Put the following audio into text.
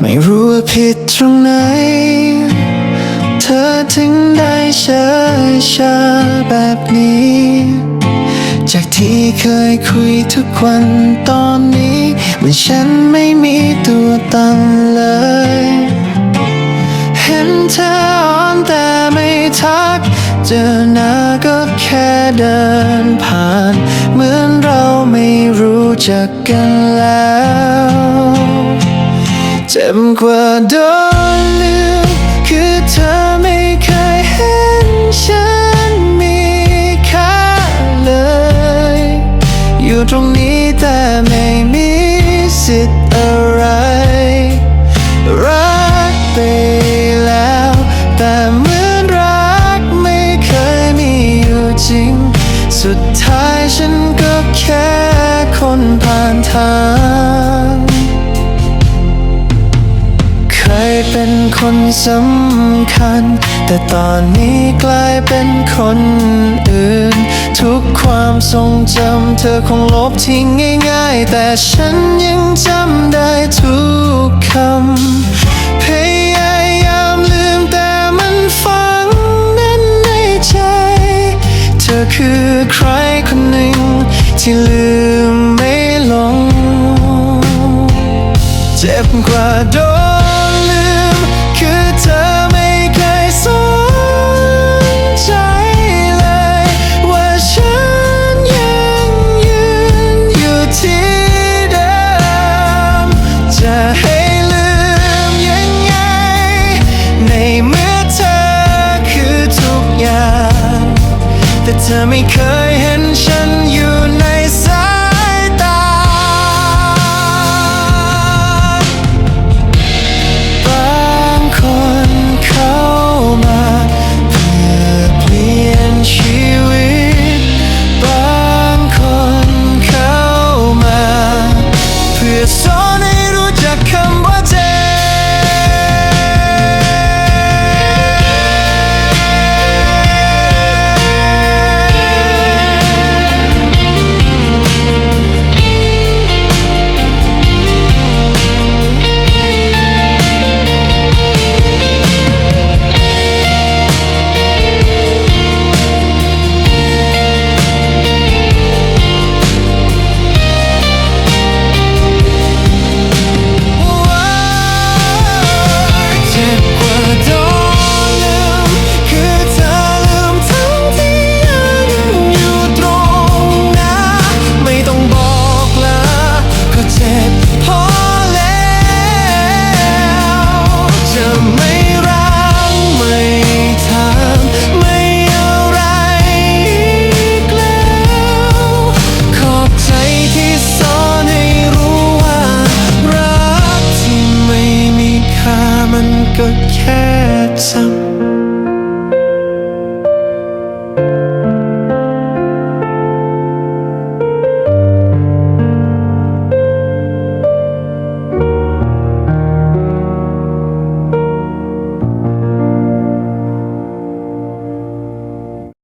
ไม่รู้ว่าผิดตรงไหน เธอถึงได้เชยชาแบบนี้ จากที่เคยคุยทุกวันตอนนี้ เหมือนฉันไม่มีตัวตันเลย เจอหน้าก็แค่เดินผ่าน เหมือนเราไม่รู้จักกันแล้ว เจ็บกว่าโดนลืมคือเธอไม่เคยเห็นฉัน สุดท้ายฉันก็แค่คนผ่านทาง เคยเป็นคนสำคัญ แต่ตอนนี้กลายเป็นคนอื่น ทุกความทรงจำเธอคงลบทิ้งง่าย ๆ แต่ฉันยังจำได้ทุกคำพยายามลืมแต่มันฝังแน่นในใจ เธอคือ ใครคนหนึ่ง ที่ลืมไม่ลง เจ็บกว่าโด แต่เธอไม่เคยเห็นฉันอยู่